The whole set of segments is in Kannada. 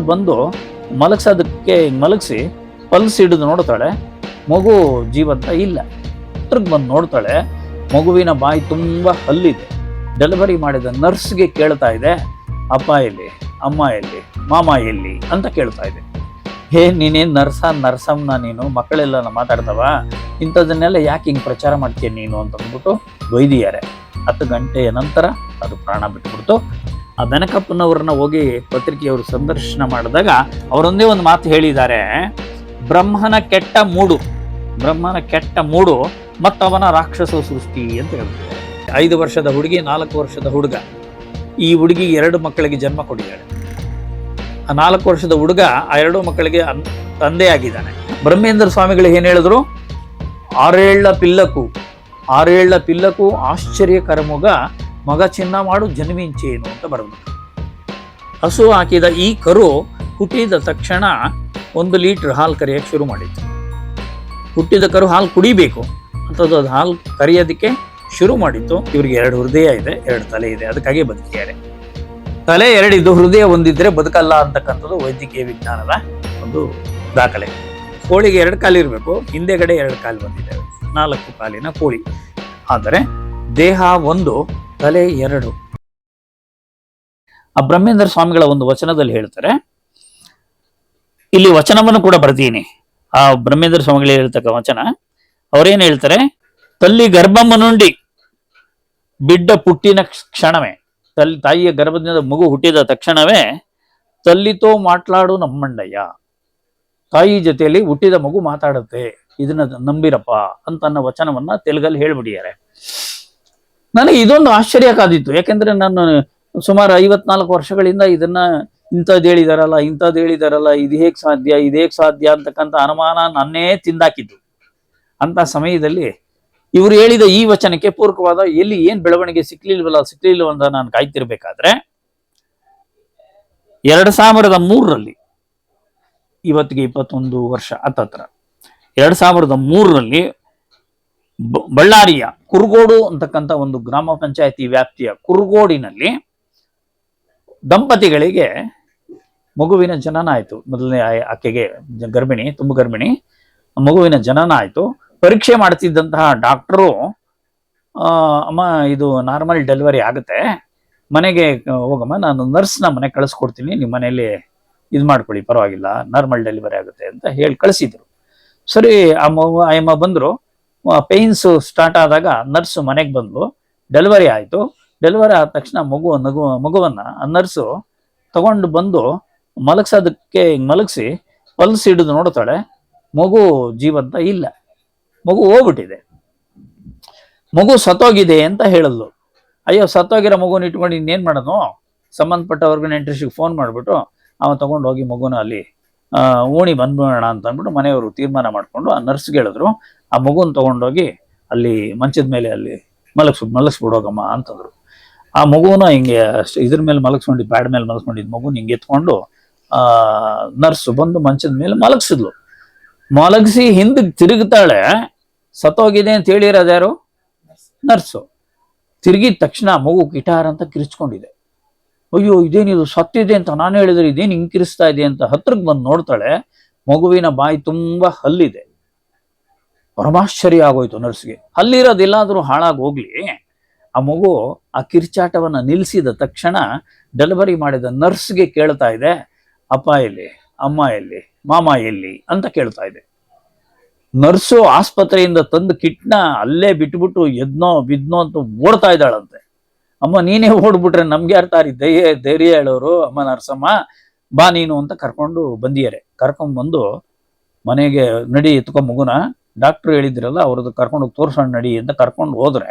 ಬಂದು ಮಲಗ್ಸೋದಕ್ಕೆ ಮಲಗಿಸಿ, ಪಲ್ಸ್ ಹಿಡಿದು ನೋಡ್ತಾಳೆ, ಮಗು ಜೀವಂತ ಇಲ್ಲ. ಹತ್ರಕ್ಕೆ ಬಂದು ನೋಡ್ತಾಳೆ, ಮಗುವಿನ ಬಾಯಿ ತುಂಬ ಹಲ್ಲಿದೆ. ಡೆಲಿವರಿ ಮಾಡಿದ ನರ್ಸ್ಗೆ ಕೇಳ್ತಾ ಇದೆ, ಅಪ್ಪ ಎಲ್ಲಿ, ಅಮ್ಮ ಎಲ್ಲಿ, ಮಾಮ ಎಲ್ಲಿ? ಅಂತ ಕೇಳ್ತಾ ಇದೆ. ಹೇ ನೀನೇನು ನರ್ಸ, ನರ್ಸಮ್ನ ನೀನು ಮಕ್ಕಳೆಲ್ಲ ಮಾತಾಡ್ತಾವ ಇಂಥದನ್ನೆಲ್ಲ ಯಾಕೆ ಹಿಂಗೆ ಪ್ರಚಾರ ಮಾಡ್ತೀಯ ನೀನು? ಅಂತ ಅಂದ್ಬಿಟ್ಟು ಹತ್ತು ಗಂಟೆಯ ನಂತರ ಅದು ಪ್ರಾಣ ಬಿಟ್ಬಿಡ್ತು. ಆ ಬೆನಕಪ್ಪನವ್ರನ್ನ ಹೋಗಿ ಪತ್ರಿಕೆಯವರು ಸಂದರ್ಶನ ಮಾಡಿದಾಗ ಅವರೊಂದೇ ಒಂದು ಮಾತು ಹೇಳಿದ್ದಾರೆ. ಬ್ರಹ್ಮನ ಕೆಟ್ಟ ಮೂಡು, ಬ್ರಹ್ಮನ ಕೆಟ್ಟ ಮೂಡು ಮತ್ತವನ ರಾಕ್ಷಸ ಸೃಷ್ಟಿ ಅಂತ ಹೇಳ್ತಾರೆ. ಐದು ವರ್ಷದ ಹುಡುಗಿ, ನಾಲ್ಕು ವರ್ಷದ ಹುಡುಗ. ಈ ಹುಡುಗಿ ಎರಡು ಮಕ್ಕಳಿಗೆ ಜನ್ಮ ಕೊಡಿದ್ದಾಳೆ ಆ ನಾಲ್ಕು ವರ್ಷದ ಹುಡುಗ ಆ ಎರಡು ಮಕ್ಕಳಿಗೆ ತಂದೆ ಆಗಿದ್ದಾನೆ ಬ್ರಹ್ಮೇಂದ್ರ ಸ್ವಾಮಿಗಳು ಏನು ಹೇಳಿದ್ರು? ಆರೇಳ ಪಿಲ್ಲಕು ಆರೇಳ ಪಿಲ್ಲಕು ಆಶ್ಚರ್ಯಕರ ಮಗ ಚಿನ್ನ ಮಾಡು ಜನ್ಮಿಂಚೇನು ಅಂತ ಬರೆದು. ಹಸು ಹಾಕಿದ ಈ ಕರು ಹುಟ್ಟಿದ ತಕ್ಷಣ ಒಂದು ಲೀಟರ್ ಹಾಲು ಕರೆಯೋಕ್ಕೆ ಶುರು ಮಾಡಿತ್ತು ಹುಟ್ಟಿದ ಕರು ಹಾಲು ಕುಡಿಬೇಕು, ಅಂಥದ್ದು ಅದು ಹಾಲು ಕರೆಯೋದಕ್ಕೆ ಶುರು ಮಾಡಿತ್ತು. ಇವ್ರಿಗೆ ಎರಡು ಹೃದಯ ಇದೆ, ಎರಡು ತಲೆ ಇದೆ, ಅದಕ್ಕಾಗಿ ಬದುಕಿದ್ದಾರೆ. ತಲೆ ಎರಡಿದ್ದು ಹೃದಯ ಒಂದಿದ್ರೆ ಬದುಕಲ್ಲ ಅಂತಕ್ಕಂಥದ್ದು ವೈದ್ಯಕೀಯ ವಿಜ್ಞಾನದ ಒಂದು ದಾಖಲೆ. ಕೋಳಿಗೆ ಎರಡು ಕಾಲು ಇರಬೇಕು, ಹಿಂದೆಗಡೆ ಎರಡು ಕಾಲು ಬಂದಿದೆ. ನಾಲ್ಕು ಕಾಲಿನ ಕೋಳಿ. ಆದರೆ ದೇಹ ಒಂದು ತಲೆ ಎರಡು. ಆ ಬ್ರಹ್ಮೇಂದ್ರ ಸ್ವಾಮಿಗಳ ಒಂದು ವಚನದಲ್ಲಿ ಹೇಳ್ತಾರೆ. ಇಲ್ಲಿ ವಚನವನ್ನು ಕೂಡ ಬರ್ತೀನಿ ಆ ಬ್ರಹ್ಮೇಂದ್ರ ಸ್ವಾಮಿಗಳು ಹೇಳ್ತಕ್ಕ ವಚನ. ಅವ್ರೇನ್ ಹೇಳ್ತಾರೆ? ತಲ್ಲಿ ಗರ್ಭಮ್ಮನುಂಡಿ ಬಿಡ್ಡ ಪುಟ್ಟಿನ ಕ್ಷಣವೇ. ತಲ್ಲಿ ತಾಯಿಯ ಗರ್ಭದಿಂದ ಮಗು ಹುಟ್ಟಿದ ತಕ್ಷಣವೇ, ತಲ್ಲಿತೋ ಮಾట్లాಡು ನಮ್ಮಂಡಯ್ಯ ತಾಯಿ ಜೊತೆಯಲ್ಲಿ ಹುಟ್ಟಿದ ಮಗು ಮಾತಾಡುತ್ತೆ. ಇದನ್ನ ನಂಬಿರಪ್ಪ ಅಂತ ವಚನವನ್ನ ತೆಲುಗಲ್ಲಿ ಹೇಳ್ಬಿಟ್ಟಿದ್ದಾರೆ. ನನಗೆ ಇದೊಂದು ಆಶ್ಚರ್ಯ ಕಾದಿತ್ತು. ಯಾಕೆಂದ್ರೆ ನಾನು ಸುಮಾರು ಐವತ್ನಾಲ್ಕು ವರ್ಷಗಳಿಂದ ಇದನ್ನ ಇಂಥದ್ದು ಹೇಳಿದಾರಲ್ಲ ಇಂಥದ್ದು ಹೇಳಿದಾರಲ್ಲ, ಇದು ಹೇಗೆ ಸಾಧ್ಯ, ಇದು ಹೇಗೆ ಸಾಧ್ಯ ಅಂತಕ್ಕಂಥ ಅನುಮಾನ ನನ್ನೇ ತಿಂದಾಕಿದ್ದು. ಅಂತ ಸಮಯದಲ್ಲಿ ಇವರು ಹೇಳಿದ ಈ ವಚನಕ್ಕೆ ಪೂರಕವಾದ ಎಲ್ಲಿ ಏನ್ ಬೆಳವಣಿಗೆ ಸಿಕ್ಲಿಲ್ವಲ್ಲ ಸಿಕ್ಲಿಲ್ವ ಅಂತ ನಾನು ಕಾಯ್ತಿರ್ಬೇಕಾದ್ರೆ, ಎರಡ್ ಸಾವಿರದ ಮೂರರಲ್ಲಿ, ಇವತ್ತಿಗೆ ಇಪ್ಪತ್ತೊಂದು ವರ್ಷ ಹತ್ತತ್ರ ಎರಡ್ ಸಾವಿರದ ಮೂರರಲ್ಲಿ ಬಳ್ಳಾರಿಯ ಕುರುಗೋಡು ಅಂತಕ್ಕಂಥ ಒಂದು ಗ್ರಾಮ ಪಂಚಾಯತಿ ವ್ಯಾಪ್ತಿಯ ಕುರುಗೋಡಿನಲ್ಲಿ ದಂಪತಿಗಳಿಗೆ ಮಗುವಿನ ಜನನ ಆಯ್ತು. ಮೊದಲನೇ ಆಕೆಗೆ ಗರ್ಭಿಣಿ, ತುಂಬ ಗರ್ಭಿಣಿ. ಮಗುವಿನ ಜನನ ಆಯ್ತು. ಪರೀಕ್ಷೆ ಮಾಡ್ತಿದ್ದಂತಹ ಡಾಕ್ಟರು ಅಮ್ಮ, ಇದು ನಾರ್ಮಲ್ ಡೆಲಿವರಿ ಆಗುತ್ತೆ. ಮನೆಗೆ ಹೋಗಮ್ಮ, ನಾನು ನರ್ಸ್ನ ಮನೆ ಕಳಿಸ್ಕೊಡ್ತೀನಿ. ನಿಮ್ಮ ಮನೆಯಲ್ಲಿ ಇದು ಮಾಡ್ಕೊಳ್ಳಿ, ಪರವಾಗಿಲ್ಲ, ನಾರ್ಮಲ್ ಡೆಲಿವರಿ ಆಗುತ್ತೆ ಅಂತ ಹೇಳಿ ಕಳಿಸಿದ್ರು. ಸರಿ, ಆ ಮಗು ಅಮ್ಮ ಬಂದರು. ಪೇಯ್ನ್ಸ್ ಸ್ಟಾರ್ಟ್ ಆದಾಗ ನರ್ಸ್ ಮನೆಗೆ ಬಂದ್ಲು. ಡೆಲಿವರಿ ಆಯಿತು. ಡೆಲಿವರಿ ಆದ ತಕ್ಷಣ ಮಗು, ನಗು, ಮಗುವನ್ನ ಆ ನರ್ಸು ತಗೊಂಡು ಬಂದು ಮಲಗ್ಸೋದಕ್ಕೆ ಮಲಗಿಸಿ ಪಲ್ಸ್ ಹಿಡಿದು ನೋಡ್ತಾಳೆ. ಮಗು ಜೀವಂತ ಇಲ್ಲ. ಮಗು ಹೋಗ್ಬಿಟ್ಟಿದೆ. ಮಗು ಸತ್ತೋಗಿದೆ ಅಂತ ಹೇಳಿದ್ಲು. ಅಯ್ಯೋ, ಸತ್ತೋಗಿರೋ ಮಗುನ ಇಟ್ಕೊಂಡು ಇನ್ನೇನು ಮಾಡೋದು? ಸಂಬಂಧಪಟ್ಟವ್ರಿಗೂ ನೆಂಟ್ರಿಸ್ಟಿಗೆ ಫೋನ್ ಮಾಡಿಬಿಟ್ಟು ಅವ ತಗೊಂಡು ಹೋಗಿ ಮಗುನ ಅಲ್ಲಿ ಓಣಿ ಬಂದ್ಬಿಡೋಣ ಅಂತ ಅಂದ್ಬಿಟ್ಟು ಮನೆಯವರು ತೀರ್ಮಾನ ಮಾಡಿಕೊಂಡು ಆ ನರ್ಸ್ಗೆ ಹೇಳಿದ್ರು, ಆ ಮಗುನ ತಗೊಂಡೋಗಿ ಅಲ್ಲಿ ಮಂಚದ ಮೇಲೆ ಅಲ್ಲಿ ಮಲಗಿಸ್ ಮಲಗಿಸ್ಬಿಡೋಗಮ್ಮ ಅಂತಂದ್ರು. ಆ ಮಗುನ ಹಿಂಗೆ ಇದ್ರ ಮೇಲೆ ಮಲಗಿಸ್ಕೊಂಡಿದ್ ಬ್ಯಾಡ್ ಮೇಲೆ ಮಲಗಿಸ್ಕೊಂಡಿದ್ ಮಗುನ ಹಿಂಗೆ ಎತ್ಕೊಂಡು ನರ್ಸ್ ಬಂದು ಮಂಚದ ಮೇಲೆ ಮಲಗಿಸಿದ್ಲು. ಮಲಗಿಸಿ ಹಿಂದಕ್ಕೆ ತಿರುಗ್ತಾಳೆ, ಸತ್ತೋಗಿದೆ ಅಂತ ಹೇಳಿರೋದು ಯಾರು? ನರ್ಸು. ತಿರುಗಿದ ತಕ್ಷಣ ಮಗು ಗಿಟಾರ್ ಅಂತ ಕಿರಿಚ್ಕೊಂಡಿದೆ. ಅಯ್ಯೋ, ಇದೇನಿದು ಸತ್ತಿದೆ ಅಂತ ನಾನು ಹೇಳಿದ್ರೆ ಇದೇನು ಇಂಕಿರಿಸ್ತಾ ಇದೆ ಅಂತ ಹತ್ರಕ್ಕೆ ಬಂದು ನೋಡ್ತಾಳೆ, ಮಗುವಿನ ಬಾಯಿ ತುಂಬಾ ಹಲ್ಲಿದೆ. ಪರಮಾಶ್ಚರ್ಯ ಆಗೋಯ್ತು ನರ್ಸ್ಗೆ. ಹಲ್ಲಿರೋದು ಎಲ್ಲಾದ್ರೂ ಹಾಳಾಗಿ ಹೋಗ್ಲಿ. ಆ ಮಗು ಆ ಕಿರ್ಚಾಟವನ್ನ ನಿಲ್ಲಿಸಿದ ತಕ್ಷಣ ಡೆಲಿವರಿ ಮಾಡಿದ ನರ್ಸ್ಗೆ ಕೇಳ್ತಾ ಇದೆ, ಅಪ್ಪ ಎಲ್ಲಿ? ಅಮ್ಮ ಎಲ್ಲಿ? ಮಾಮ ಎಲ್ಲಿ? ಅಂತ ಕೇಳ್ತಾ ಇದೆ. ನರ್ಸು ಆಸ್ಪತ್ರೆಯಿಂದ ತಂದು ಕಿಟ್ನ ಅಲ್ಲೇ ಬಿಟ್ಬಿಟ್ಟು ಎದ್ನೋ, ಬಿದ್ನೋ ಅಂತ ಓಡ್ತಾ ಇದ್ದಾಳಂತೆ. ಅಮ್ಮ, ನೀನೇ ಓಡ್ಬಿಟ್ರೆ ನಮ್ಗೆ ಯಾರು ತಾರಿ ಧೈರ್ಯ ಧೈರ್ಯ ಹೇಳೋರು, ಅಮ್ಮ ನರ್ಸಮ್ಮ, ಬಾ ನೀನು ಅಂತ ಕರ್ಕೊಂಡು ಬಂದಿಯರೆ ಕರ್ಕೊಂಡ್ ಬಂದು ಮನೆಗೆ ನಡಿ ಎತ್ಕೊ ಮಗುನ. ಡಾಕ್ಟ್ರು ಹೇಳಿದ್ರಲ್ಲ, ಅವ್ರದ್ದು ಕರ್ಕೊಂಡು ತೋರ್ಸೋಣ ನಡಿ ಅಂತ ಕರ್ಕೊಂಡು ಹೋದ್ರೆ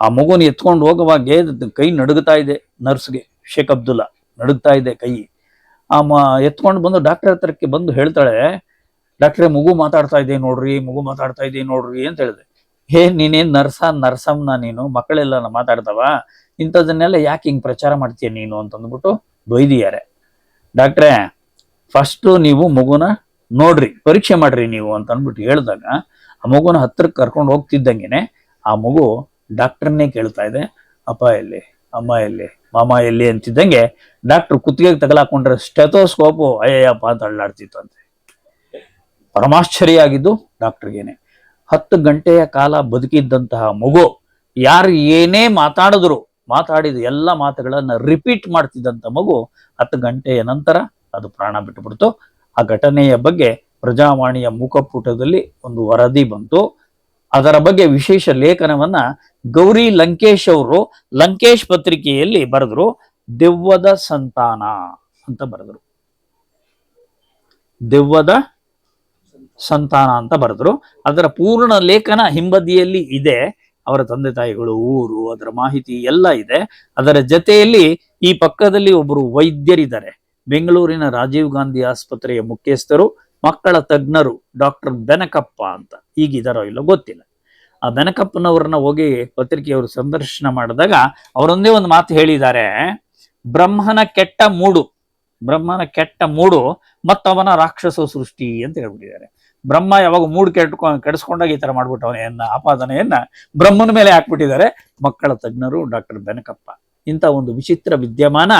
ಆ ಮಗುನ ಎತ್ಕೊಂಡು ಹೋಗುವಾಗೆ ಕೈ ನಡುಗ್ತಾ ಇದೆ ನರ್ಸ್ಗೆ, ಶೇಖ್ ಅಬ್ದುಲ್ಲಾ. ನಡುಗ್ತಾ ಇದೆ ಕೈ. ಆ ಮ ಎತ್ಕೊಂಡು ಬಂದು ಡಾಕ್ಟರ್ ಹತ್ರಕ್ಕೆ ಬಂದು ಹೇಳ್ತಾಳೆ, ಡಾಕ್ಟ್ರೇ, ಮಗು ಮಾತಾಡ್ತಾ ಇದೆ ನೋಡ್ರಿ, ಮಗು ಮಾತಾಡ್ತಾ ಇದೆ ನೋಡ್ರಿ ಅಂತ ಹೇಳಿದೆ. ಹೇ ನೀನೇನ್ ನರ್ಸ, ನರ್ಸಮ್ನ ನೀನು, ಮಕ್ಕಳೆಲ್ಲ ಮಾತಾಡ್ತಾವ ಇಂಥದನ್ನೆಲ್ಲ ಯಾಕೆ ಹಿಂಗ್ ಪ್ರಚಾರ ಮಾಡ್ತೀಯ ನೀನು ಅಂತಂದ್ಬಿಟ್ಟು ಬೈದಿಯಾರೆ ಡಾಕ್ಟ್ರೇ, ಫಸ್ಟು ನೀವು ಮಗುನ ನೋಡ್ರಿ, ಪರೀಕ್ಷೆ ಮಾಡ್ರಿ ನೀವು ಅಂತ ಅಂದ್ಬಿಟ್ಟು ಹೇಳಿದಾಗ, ಆ ಮಗುನ ಹತ್ರಕ್ಕೆ ಕರ್ಕೊಂಡು ಹೋಗ್ತಿದ್ದಂಗೆನೆ ಆ ಮಗು ಡಾಕ್ಟರ್ನೇ ಕೇಳ್ತಾ ಇದೆ, ಅಪ್ಪ ಎಲ್ಲಿ, ಅಮ್ಮ ಎಲ್ಲಿ, ಮಾಮ ಎಲ್ಲಿ? ಅಂತಿದ್ದಂಗೆ ಡಾಕ್ಟರ್ ಕುತ್ತಿಗೆಗೆ ತಗಲಾಕೊಂಡ್ರೆ ಸ್ಟೆಥೋಸ್ಕೋಪು ಅಯ್ಯಯ್ಯಪ್ಪ ಅಂತ ಅಳ್ಳಾಡ್ತಿತ್ತು ಅಂತೆ. ಪರಮಾಶ್ಚರ್ಯ ಆಗಿದ್ದು ಡಾಕ್ಟರ್ಗೇನೆ. ಹತ್ತು ಗಂಟೆಯ ಕಾಲ ಬದುಕಿದ್ದಂತಹ ಮಗು ಯಾರು ಏನೇ ಮಾತಾಡಿದ್ರು ಮಾತಾಡಿದ ಎಲ್ಲ ಮಾತುಗಳನ್ನು ರಿಪೀಟ್ ಮಾಡ್ತಿದ್ದಂಥ ಮಗು ಹತ್ತು ಗಂಟೆಯ ನಂತರ ಅದು ಪ್ರಾಣ ಬಿಟ್ಟುಬಿಡ್ತು. ಆ ಘಟನೆಯ ಬಗ್ಗೆ ಪ್ರಜಾವಾಣಿಯ ಮುಖಪುಟದಲ್ಲಿ ಒಂದು ವರದಿ ಬಂತು. ಅದರ ಬಗ್ಗೆ ವಿಶೇಷ ಲೇಖನವನ್ನ ಗೌರಿ ಲಂಕೇಶ್ ಅವರು ಲಂಕೇಶ್ ಪತ್ರಿಕೆಯಲ್ಲಿ ಬರೆದ್ರು. ದೆವ್ವದ ಸಂತಾನ ಅಂತ ಬರೆದ್ರು. ದೆವ್ವದ ಸಂತಾನ ಅಂತ ಬರೆದ್ರು. ಅದರ ಪೂರ್ಣ ಲೇಖನ ಹಿಂಬದಿಯಲ್ಲಿ ಇದೆ. ಅವರ ತಂದೆ ತಾಯಿಗಳು, ಊರು, ಅದರ ಮಾಹಿತಿ ಎಲ್ಲ ಇದೆ. ಅದರ ಜತೆಯಲ್ಲಿ ಈ ಪಕ್ಕದಲ್ಲಿ ಒಬ್ಬರು ವೈದ್ಯರಿದ್ದಾರೆ. ಬೆಂಗಳೂರಿನ ರಾಜೀವ್ ಗಾಂಧಿ ಆಸ್ಪತ್ರೆಯ ಮುಖ್ಯಸ್ಥರು, ಮಕ್ಕಳ ತಜ್ಞರು ಡಾಕ್ಟರ್ ಬೆನಕಪ್ಪ ಅಂತ. ಈಗಿದಾರೋ ಇಲ್ಲೋ ಗೊತ್ತಿಲ್ಲ. ಆ ಬೆನಕಪ್ಪನವ್ರನ್ನ ಹೋಗಿ ಪತ್ರಿಕೆಯವರು ಸಂದರ್ಶನ ಮಾಡಿದಾಗ ಅವರೊಂದೇ ಒಂದು ಮಾತು ಹೇಳಿದ್ದಾರೆ. ಬ್ರಹ್ಮನ ಕೆಟ್ಟ ಮೂಡು. ಬ್ರಹ್ಮನ ಕೆಟ್ಟ ಮೂಡು ಮತ್ತವನ ರಾಕ್ಷಸ ಸೃಷ್ಟಿ ಅಂತ ಹೇಳ್ಬಿಟ್ಟಿದ್ದಾರೆ. ಬ್ರಹ್ಮ ಯಾವಾಗ ಮೂಡ್ ಕೆಟ್ಕೊ, ಕೆಡಿಸ್ಕೊಂಡಾಗ ಈ ತರ ಮಾಡ್ಬಿಟ್ಟವನೆಯನ್ನ ಆಪಾದನೆಯನ್ನ ಬ್ರಹ್ಮನ ಮೇಲೆ ಹಾಕ್ಬಿಟ್ಟಿದ್ದಾರೆ. ಮಕ್ಕಳ ತಜ್ಞರು ಡಾಕ್ಟರ್ ಬೆನಕಪ್ಪ. ಇಂಥ ಒಂದು ವಿಚಿತ್ರ ವಿದ್ಯಮಾನ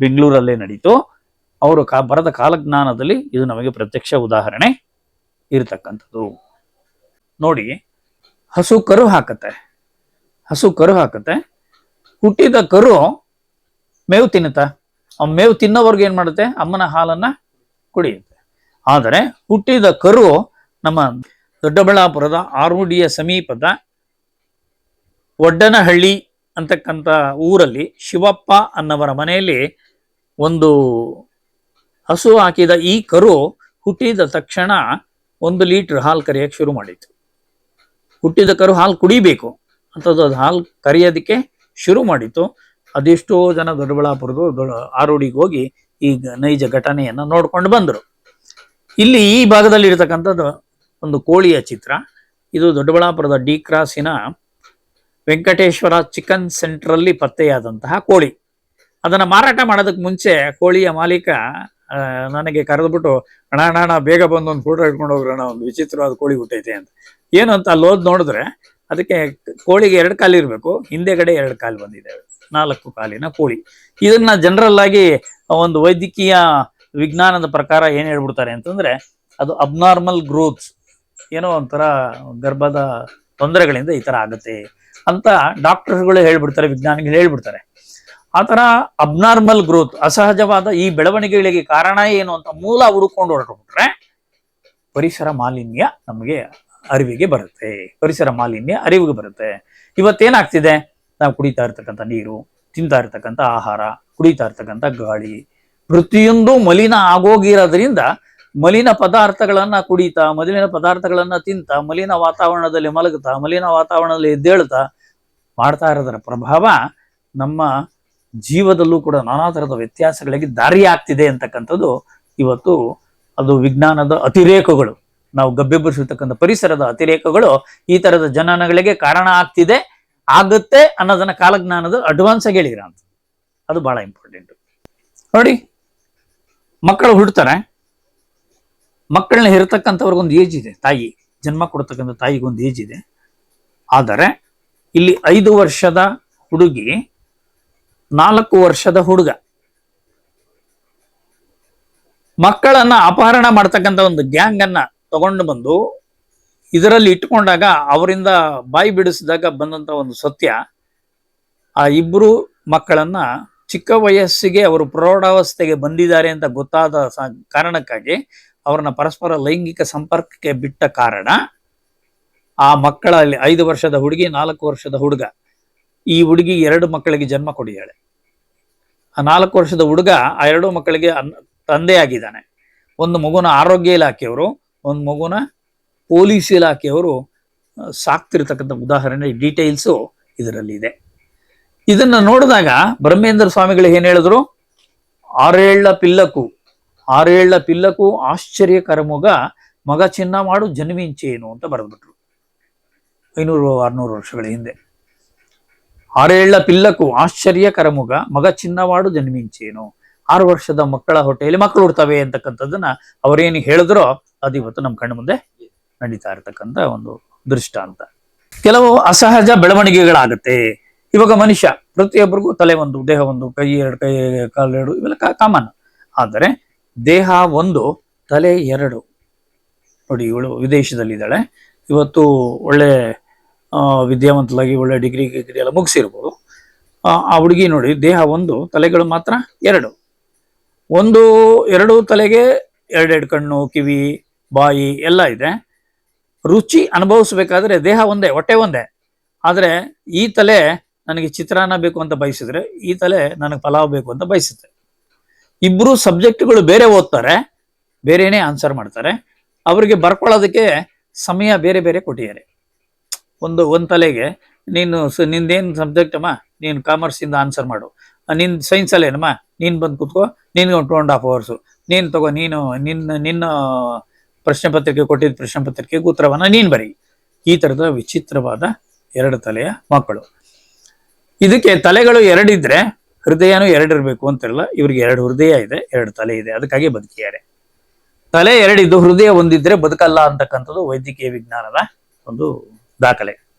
ಬೆಂಗಳೂರಲ್ಲೇ ನಡೀತು. ಅವರು ಕಾ, ಬರದ ಕಾಲಜ್ಞಾನದಲ್ಲಿ ಇದು ನಮಗೆ ಪ್ರತ್ಯಕ್ಷ ಉದಾಹರಣೆ ಇರತಕ್ಕಂಥದ್ದು. ನೋಡಿ, ಹಸು ಕರು ಹಾಕತ್ತೆ. ಹಸು ಕರು ಹಾಕತ್ತೆ. ಹುಟ್ಟಿದ ಕರು ಮೇವು ತಿನ್ನುತ್ತಾ? ಆ ಮೇವು ತಿನ್ನೋವರೆಗೂ ಏನ್ ಮಾಡುತ್ತೆ? ಅಮ್ಮನ ಹಾಲನ್ನ ಕುಡಿಯುತ್ತೆ. ಆದರೆ ಹುಟ್ಟಿದ ಕರು ನಮ್ಮ ದೊಡ್ಡಬಳ್ಳಾಪುರದ ಆರುಡಿಯ ಸಮೀಪದ ಒಡ್ಡನಹಳ್ಳಿ ಅಂತಕ್ಕಂಥ ಊರಲ್ಲಿ ಶಿವಪ್ಪ ಅನ್ನವರ ಮನೆಯಲ್ಲಿ ಒಂದು ಹಸು ಹಾಕಿದ ಈ ಕರು ಹುಟ್ಟಿದ ತಕ್ಷಣ ಒಂದು ಲೀಟರ್ ಹಾಲು ಕರೆಯೋಕ್ಕೆ ಶುರು ಮಾಡಿತು ಹುಟ್ಟಿದ ಕರು ಹಾಲು ಕುಡಿಬೇಕು, ಅಂಥದ್ದು ಅದು ಹಾಲು ಕರೆಯೋದಕ್ಕೆ ಶುರು ಮಾಡಿತು ಅದೆಷ್ಟೋ ಜನ ದೊಡ್ಡಬಳ್ಳಾಪುರದ ದೊಡ್ಡ ಆರೋಡಿಗೆ ಹೋಗಿ ಈ ನೈಜ ಘಟನೆಯನ್ನ ನೋಡ್ಕೊಂಡು ಬಂದರು. ಇಲ್ಲಿ ಈ ಭಾಗದಲ್ಲಿ ಇರತಕ್ಕಂಥದ್ದು ಒಂದು ಕೋಳಿಯ ಚಿತ್ರ. ಇದು ದೊಡ್ಡಬಳ್ಳಾಪುರದ ಡಿ ಕ್ರಾಸಿನ ವೆಂಕಟೇಶ್ವರ ಚಿಕನ್ ಸೆಂಟರ್ ಅಲ್ಲಿ ಪತ್ತೆಯಾದಂತಹ ಕೋಳಿ. ಅದನ್ನ ಮಾರಾಟ ಮಾಡೋದಕ್ಕೆ ಮುಂಚೆ ಕೋಳಿಯ ಮಾಲೀಕ ನನಗೆ ಕರೆದ್ಬಿಟ್ಟು, ಅಣ್ಣ ಅಣ್ಣ ಬೇಗ ಬಂದು ಒಂದು ಫೋಟೋ ಇಟ್ಕೊಂಡು ಹೋಗ್ರಣ ಒಂದು ವಿಚಿತ್ರವಾದ ಕೋಳಿ ಹುಟ್ಟೈತೆ ಅಂತ. ಏನು ಅಂತ ಅಲ್ಲಿ ಹೋದ್ ನೋಡಿದ್ರೆ ಅದಕ್ಕೆ ಕೋಳಿಗೆ ಎರಡು ಕಾಲು ಇರಬೇಕು, ಹಿಂದೆಗಡೆ ಎರಡು ಕಾಲು ಬಂದಿದೆ ನಾಲ್ಕು ಕಾಲಿನ ಕೋಳಿ. ಇದನ್ನ ಜನರಲ್ ಆಗಿ ಒಂದು ವೈದ್ಯಕೀಯ ವಿಜ್ಞಾನದ ಪ್ರಕಾರ ಏನ್ ಹೇಳ್ಬಿಡ್ತಾರೆ ಅಂತಂದ್ರೆ ಅದು ಅಬ್ನಾರ್ಮಲ್ ಗ್ರೋತ್ಸ್ ಏನೋ ಒಂಥರ ಗರ್ಭದ ತೊಂದರೆಗಳಿಂದ ಈ ತರ ಆಗುತ್ತೆ ಅಂತ ಡಾಕ್ಟರ್ಗಳು ಹೇಳ್ಬಿಡ್ತಾರೆ, ವಿಜ್ಞಾನಿಗಳು ಹೇಳ್ಬಿಡ್ತಾರೆ. ಆ ತರ ಅಬ್ನಾರ್ಮಲ್ ಗ್ರೋತ್ ಅಸಹಜವಾದ ಈ ಬೆಳವಣಿಗೆಗಳಿಗೆ ಕಾರಣ ಏನು ಅಂತ ಮೂಲ ಹುಡುಕೊಂಡು ಹೊರಟುಬಿಟ್ರೆ ಪರಿಸರ ಮಾಲಿನ್ಯ ನಮಗೆ ಅರಿವಿಗೆ ಬರುತ್ತೆ. ಪರಿಸರ ಮಾಲಿನ್ಯ ಅರಿವಿಗೆ ಬರುತ್ತೆ. ಇವತ್ತೇನಾಗ್ತಿದೆ? ನಾವು ಕುಡಿತಾ ಇರ್ತಕ್ಕಂಥ ನೀರು, ತಿಂತಾ ಇರ್ತಕ್ಕಂಥ ಆಹಾರ, ಕುಡಿತಾ ಇರ್ತಕ್ಕಂಥ ಗಾಳಿ ಪ್ರತಿಯೊಂದು ಮಲಿನ ಆಗೋಗಿರೋದ್ರಿಂದ ಮಲಿನ ಪದಾರ್ಥಗಳನ್ನ ಕುಡಿತಾ, ಮಲಿನ ಪದಾರ್ಥಗಳನ್ನ ತಿಂತ, ಮಲಿನ ವಾತಾವರಣದಲ್ಲಿ ಮಲಗುತ್ತಾ ಮಲಿನ ವಾತಾವರಣದಲ್ಲಿ ಎದ್ದೇಳ್ತಾ ಮಾಡ್ತಾ ಇರೋದರ ಪ್ರಭಾವ ನಮ್ಮ ಜೀವದಲ್ಲೂ ಕೂಡ ನಾನಾ ಥರದ ವ್ಯತ್ಯಾಸಗಳಿಗೆ ದಾರಿ ಆಗ್ತಿದೆ ಅಂತಕ್ಕಂಥದ್ದು ಇವತ್ತು ಅದು ವಿಜ್ಞಾನದ ಅತಿರೇಕಗಳು. ನಾವು ಗಬ್ಬೆಬ್ಬರಿಸಿರ್ತಕ್ಕಂಥ ಪರಿಸರದ ಅತಿರೇಕಗಳು ಈ ತರದ ಜನನಗಳಿಗೆ ಕಾರಣ ಆಗ್ತಿದೆ, ಆಗುತ್ತೆ ಅನ್ನೋದನ್ನ ಕಾಲಜ್ಞಾನದ ಅಡ್ವಾನ್ಸ್ ಆಗಿ ಹೇಳಿದ್ರ ಅಂತ. ಅದು ಬಹಳ ಇಂಪಾರ್ಟೆಂಟ್ ನೋಡಿ ಮಕ್ಕಳು ಹುಡ್ತಾರೆ. ಮಕ್ಕಳನ್ನ ಹೆರ್ತಕ್ಕಂಥವ್ರಿಗೊಂದು ಏಜ್ ಇದೆ, ತಾಯಿ. ಜನ್ಮ ಕೊಡ್ತಕ್ಕಂಥ ತಾಯಿಗೊಂದು ಏಜ್ ಇದೆ. ಆದರೆ ಇಲ್ಲಿ ಐದು ವರ್ಷದ ಹುಡುಗಿ, ನಾಲ್ಕು ವರ್ಷದ ಹುಡುಗ. ಮಕ್ಕಳನ್ನ ಅಪಹರಣ ಮಾಡ್ತಕ್ಕಂಥ ಒಂದು ಗ್ಯಾಂಗ್ ಅನ್ನ ತಗೊಂಡು ಬಂದು ಇದರಲ್ಲಿ ಇಟ್ಕೊಂಡಾಗ ಅವರಿಂದ ಬಾಯಿ ಬಿಡಿಸಿದಾಗ ಬಂದಂತ ಒಂದು ಸತ್ಯ, ಆ ಇಬ್ಬರು ಮಕ್ಕಳನ್ನ ಚಿಕ್ಕ ವಯಸ್ಸಿಗೆ ಅವರು ಪ್ರೌಢಾವಸ್ಥೆಗೆ ಬಂದಿದ್ದಾರೆ ಅಂತ ಗೊತ್ತಾದ ಕಾರಣಕ್ಕಾಗಿ ಅವರನ್ನ ಪರಸ್ಪರ ಲೈಂಗಿಕ ಸಂಪರ್ಕಕ್ಕೆ ಬಿಟ್ಟ ಕಾರಣ ಆ ಮಕ್ಕಳಲ್ಲಿ ಐದು ವರ್ಷದ ಹುಡುಗಿ, ನಾಲ್ಕು ವರ್ಷದ ಹುಡುಗ. ಈ ಹುಡುಗಿ ಎರಡು ಮಕ್ಕಳಿಗೆ ಜನ್ಮ ಕೊಡಿದಾಳೆ ಆ ನಾಲ್ಕು ವರ್ಷದ ಹುಡುಗ ಆ ಎರಡು ಮಕ್ಕಳಿಗೆ ತಂದೆಯಾಗಿದ್ದಾನೆ ಒಂದು ಮಗುನ ಆರೋಗ್ಯ ಇಲಾಖೆಯವರು, ಒಂದು ಮಗುನ ಪೊಲೀಸ್ ಇಲಾಖೆಯವರು ಸಾಕ್ತಿರ್ತಕ್ಕಂಥ ಉದಾಹರಣೆ, ಡೀಟೇಲ್ಸು ಇದರಲ್ಲಿ ಇದೆ ಇದನ್ನ ನೋಡಿದಾಗ ಬ್ರಹ್ಮೇಂದ್ರ ಸ್ವಾಮಿಗಳು ಏನ್ ಹೇಳಿದ್ರು? ಆರೇಳ್ಳ ಪಿಲ್ಲಕು ಆರೇಳ್ಳ ಪಿಲ್ಲಕು ಆಶ್ಚರ್ಯಕರ ಮಗ ಮಗ ಚಿನ್ನ ಮಾಡು ಜನ್ಮಿಂಚೇನು ಅಂತ ಬರೆದ್ಬಿಟ್ರು. ಐನೂರು, ಆರ್ನೂರು ವರ್ಷಗಳ ಹಿಂದೆ. ಆರೇಳ್ಳ ಪಿಲ್ಲಕು ಆಶ್ಚರ್ಯಕರ ಮುಗ ಮಗ ಚಿನ್ನವಾಡು ಜನ್ಮಿಂಚೇನು. ಆರು ವರ್ಷದ ಮಕ್ಕಳ ಹೊಟ್ಟೆಯಲ್ಲಿ ಮಕ್ಕಳು ಹುಡ್ತವೆ ಅಂತಕ್ಕಂಥದ್ದನ್ನ ಅವರೇನು ಹೇಳಿದ್ರೋ ಅದು ಇವತ್ತು ನಮ್ಮ ಕಣ್ಣು ಮುಂದೆ ನಡೀತಾ ಇರತಕ್ಕಂಥ ಒಂದು ದೃಷ್ಟ ಅಂತ. ಕೆಲವು ಅಸಹಜ ಬೆಳವಣಿಗೆಗಳಾಗತ್ತೆ. ಇವಾಗ ಮನುಷ್ಯ, ಪ್ರತಿಯೊಬ್ಬರಿಗೂ ತಲೆ ಒಂದು, ದೇಹ ಒಂದು, ಕೈ ಎರಡು, ಕೈ, ಕಾಲು ಎರಡು, ಇವೆಲ್ಲ ಕಾಮನ್. ಆದರೆ ದೇಹ ಒಂದು, ತಲೆ ಎರಡು. ನೋಡಿ, ಇವಳು ವಿದೇಶದಲ್ಲಿದ್ದಾಳೆ. ಇವತ್ತು ಒಳ್ಳೆ ವಿದ್ಯಾವಂತಲಾಗಿ ಒಳ್ಳೆ ಡಿಗ್ರಿ ಗಿಗ್ರಿ ಎಲ್ಲ ಮುಗಿಸಿರ್ಬೋದು. ಆ ಹುಡುಗಿ ನೋಡಿ, ದೇಹ ಒಂದು, ತಲೆಗಳು ಮಾತ್ರ ಎರಡು. ಒಂದು, ಎರಡು ತಲೆಗೆ ಎರಡೆರಡು ಕಣ್ಣು, ಕಿವಿ, ಬಾಯಿ ಎಲ್ಲ ಇದೆ. ರುಚಿ ಅನುಭವಿಸ್ಬೇಕಾದ್ರೆ ದೇಹ ಒಂದೇ, ಹೊಟ್ಟೆ ಒಂದೇ. ಆದರೆ ಈ ತಲೆ ನನಗೆ ಚಿತ್ರಾನ್ನ ಬೇಕು ಅಂತ ಬಯಸಿದ್ರೆ ಈ ತಲೆ ನನಗೆ ಪಲಾವ್ ಬೇಕು ಅಂತ ಬಯಸುತ್ತೆ. ಇಬ್ಬರು ಸಬ್ಜೆಕ್ಟ್ಗಳು ಬೇರೆ ಓದ್ತಾರೆ, ಬೇರೆನೇ ಆನ್ಸರ್ ಮಾಡ್ತಾರೆ. ಅವರಿಗೆ ಬರ್ಕೊಳ್ಳೋದಕ್ಕೆ ಸಮಯ ಬೇರೆ ಬೇರೆ ಕೊಟ್ಟಿದ್ದಾರೆ. ಒಂದು ಒಂದು ತಲೆಗೆ, ನೀನು ನಿಂದೇನು ಸಬ್ಜೆಕ್ಟ್ ಅಮ್ಮ? ನೀನು ಕಾಮರ್ಸ್ ಇಂದ ಆನ್ಸರ್ ಮಾಡು. ನಿನ್ನ ನಿನ್ ಸೈನ್ಸ್ ಅಲ್ಲಿ ಏನಮ್ಮ ನೀನ್ ಬಂದು ಕೂತ್ಕೋ, ನಿನ್ಗೆ ಒಂದು ಟು ಆ್ಯಂಡ್ ಹಾಫ್ ಅವರ್ಸು ನೀನು ತಗೋ, ನೀನು, ನಿನ್ನ ನಿನ್ನ ಪ್ರಶ್ನೆ ಪತ್ರಿಕೆ ಕೊಟ್ಟಿದ್ದ ಪ್ರಶ್ನೆ ಪತ್ರಿಕೆಗೆ ಉತ್ತರವನ್ನ ನೀನು ಬರೀ. ಈ ತರದ ವಿಚಿತ್ರವಾದ ಎರಡು ತಲೆಯ ಮಕ್ಕಳು. ಇದಕ್ಕೆ ತಲೆಗಳು ಎರಡಿದ್ರೆ ಹೃದಯನೂ ಎರಡಿರಬೇಕು ಅಂತಿರಲ್ಲ, ಇವ್ರಿಗೆ ಎರಡು ಹೃದಯ ಇದೆ, ಎರಡು ತಲೆ ಇದೆ, ಅದಕ್ಕಾಗಿ ಬದುಕಿದ್ದಾರೆ. ತಲೆ ಎರಡಿದ್ದು ಹೃದಯ ಒಂದಿದ್ರೆ ಬದುಕಲ್ಲ ಅಂತಕ್ಕಂಥದ್ದು ವೈದ್ಯಕೀಯ ವಿಜ್ಞಾನದ ಒಂದು ದಾಖಲೆ.